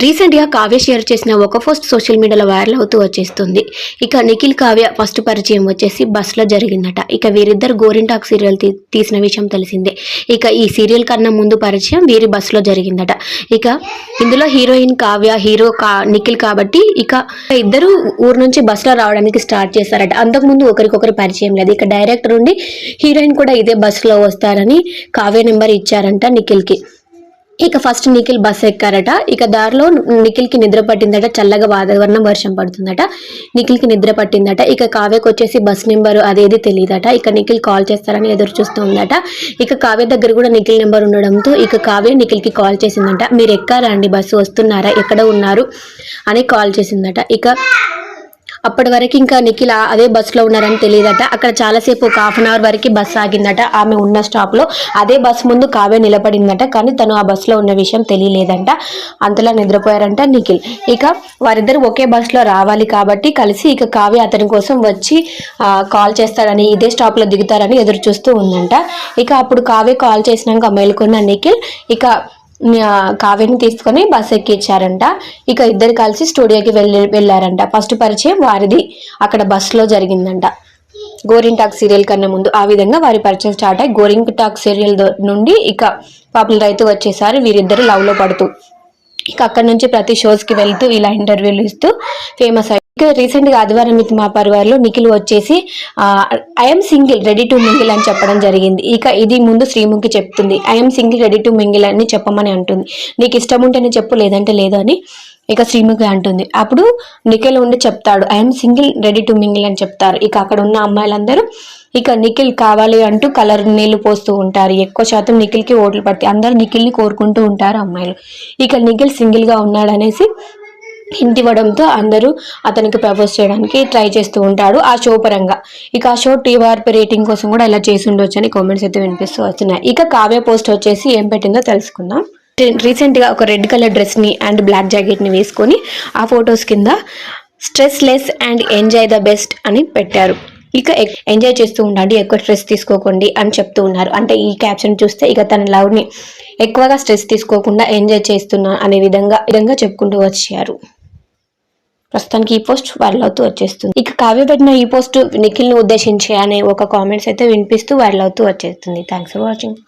రీసెంట్గా కావ్య షేర్ చేసిన ఒక పోస్ట్ సోషల్ మీడియాలో వైరల్ అవుతూ వచ్చేస్తుంది. ఇక నిఖిల్ కావ్య ఫస్ట్ పరిచయం వచ్చేసి బస్సులో జరిగిందట. ఇక వీరిద్దరు గోరింటాక్ సీరియల్ తీ- తీసిన విషయం తెలిసిందే. ఇక ఈ సీరియల్ కన్నా ముందు పరిచయం వీరి బస్సులో జరిగిందట. ఇక ఇందులో హీరోయిన్ కావ్య హీరో కా నిఖిల్ కాబట్టి ఇక ఇద్దరు ఊరు నుంచి బస్సులో రావడానికి స్టార్ట్ చేస్తారట అంతకుముందు ఒకరికొకరు పరిచయం లేదు. ఇక డైరెక్టర్ ఉండి హీరోయిన్ కూడా ఇదే బస్సులో వస్తారని కావ్య నెంబర్ ఇచ్చారంట నిఖిల్కి ఇక ఫస్ట్ నిఖిల్ బస్ ఎక్కారట. ఇక దారిలో నిఖిల్కి నిద్ర పట్టిందట. చల్లగా వాతావరణం వర్షం పడుతుందట. నిఖిల్కి నిద్ర పట్టిందట. ఇక కావ్యకు వచ్చేసి బస్ నెంబర్ అదేది తెలియదట ఇక నిఖిల్ కాల్ చేస్తారని ఎదురు చూస్తుందట. ఇక కావ్య దగ్గర కూడా నిఖిల్ నెంబర్ ఉండడంతో ఇక కావ్య నిఖిల్కి కాల్ చేసిందట. మీరు ఎక్కారా అండి? బస్సు వస్తున్నారా? ఎక్కడ ఉన్నారు? అని కాల్ చేసిందట. ఇక అప్పటి వరకు ఇంకా నిఖిల్ అదే బస్సులో ఉన్నారని తెలియదట. అక్కడ చాలాసేపు ఒక హాఫ్ అన్ అవర్ వరకు బస్ ఆగిందట. ఆమె ఉన్న స్టాప్లో అదే బస్ ముందు కావ్య నిలబడిందట. కానీ తను ఆ బస్సులో ఉన్న విషయం తెలియలేదంట. అంతలా నిద్రపోయారంట నిఖిల్. ఇక వారిద్దరు ఒకే బస్సులో రావాలి కాబట్టి కలిసి ఇక కావ్య అతని కోసం వచ్చి కాల్ చేస్తాడని ఇదే స్టాప్లో దిగుతారని ఎదురు చూస్తూ ఉందంట. ఇక అప్పుడు కావ్య కాల్ చేసినాక మేల్కొన్న నిఖిల్ ఇక కావ్యని తీసుకొని బస్ ఎక్కించారంట. ఇక ఇద్దరు కలిసి స్టూడియోకి వెళ్ళి వెళ్ళారంట. ఫస్ట్ పరిచయం వారిది. అక్కడ బస్సులో జరిగిందంట. గోరింటాక్ సీరియల్ కన్నా ముందు ఆ విధంగా వారి పరిచయం స్టార్ట్ అయ్యి గోరింటాక్ సీరియల్ నుండి ఇక పాపులర్ అయితే వచ్చేసారు. వీరిద్దరు లవ్లో పడుతూ ఇక అక్కడ నుంచి ప్రతి షోస్కి వెళ్తూ ఇలా ఇంటర్వ్యూలు ఇస్తూ ఫేమస్ అయ్యి ఇక రీసెంట్గా ఆదివారం విత్ మా నిఖిల్ వచ్చేసి I'm single ready to mingle అని చెప్పడం జరిగింది. ఇక ఇది ముందు శ్రీముఖి చెప్తుంది. I'm single ready to mingle అని చెప్పమని అంటుంది. నీకు ఇష్టం ఉంటేనే చెప్పు లేదంటే లేదు అని ఇక శ్రీముఖి అంటుంది. అప్పుడు నిఖిల్ ఉండి చెప్తాడు I'm single ready to mingle అని చెప్తారు. ఇక అక్కడ ఉన్న అమ్మాయిలందరూ ఇక నిఖిల్ కావాలి అంటూ కలర్ నీళ్ళు పోస్తూ ఉంటారు. ఎక్కువ శాతం నిఖిల్కి ఓట్లు పడతాయి. అందరూ నిఖిల్ని కోరుకుంటూ ఉంటారు అమ్మాయిలు. ఇక నిఖిల్ సింగిల్గా ఉన్నాడనేసి హింట్ ఇవ్వడంతో అందరూ అతనికి ప్రపోజ్ చేయడానికి ట్రై చేస్తూ ఉంటాడు ఆ షో పరంగా. ఇక ఆ షో టీఆర్పీ రేటింగ్ కోసం కూడా ఇలా చేసి ఉండొచ్చు అని కామెంట్స్ అయితే వినిపిస్తూ వస్తున్నాయి. ఇక కావ్య పోస్ట్ వచ్చేసి ఏం పెట్టిందో తెలుసుకుందాం. రీసెంట్గా ఒక రెడ్ కలర్ డ్రెస్ని అండ్ బ్లాక్ జాకెట్ని వేసుకొని ఆ ఫొటోస్ కింద stress less and enjoy the best అని పెట్టారు. ఇక ఎక్- ఎంజాయ్ చేస్తూ ఉండండి ఎక్కువ స్ట్రెస్ తీసుకోకండి అని చెప్తూ ఉన్నారు. అంటే ఈ క్యాప్షన్ చూస్తే ఇక తన లవ్ని ఎక్కువగా స్ట్రెస్ తీసుకోకుండా ఎంజాయ్ చేస్తున్నా అనే విధంగా విధంగా చెప్పుకుంటూ వచ్చారు. ప్రస్తుతానికి ఈ పోస్ట్ వైరల్ అవుతూ వచ్చేస్తుంది. ఇక కావ్య పెట్టిన ఈ పోస్ట్ నిఖిల్ని ఉద్దేశించి అనే ఒక కామెంట్స్ అయితే వినిపిస్తూ వైరల్ అవుతూ వచ్చేస్తుంది. Thanks for watching.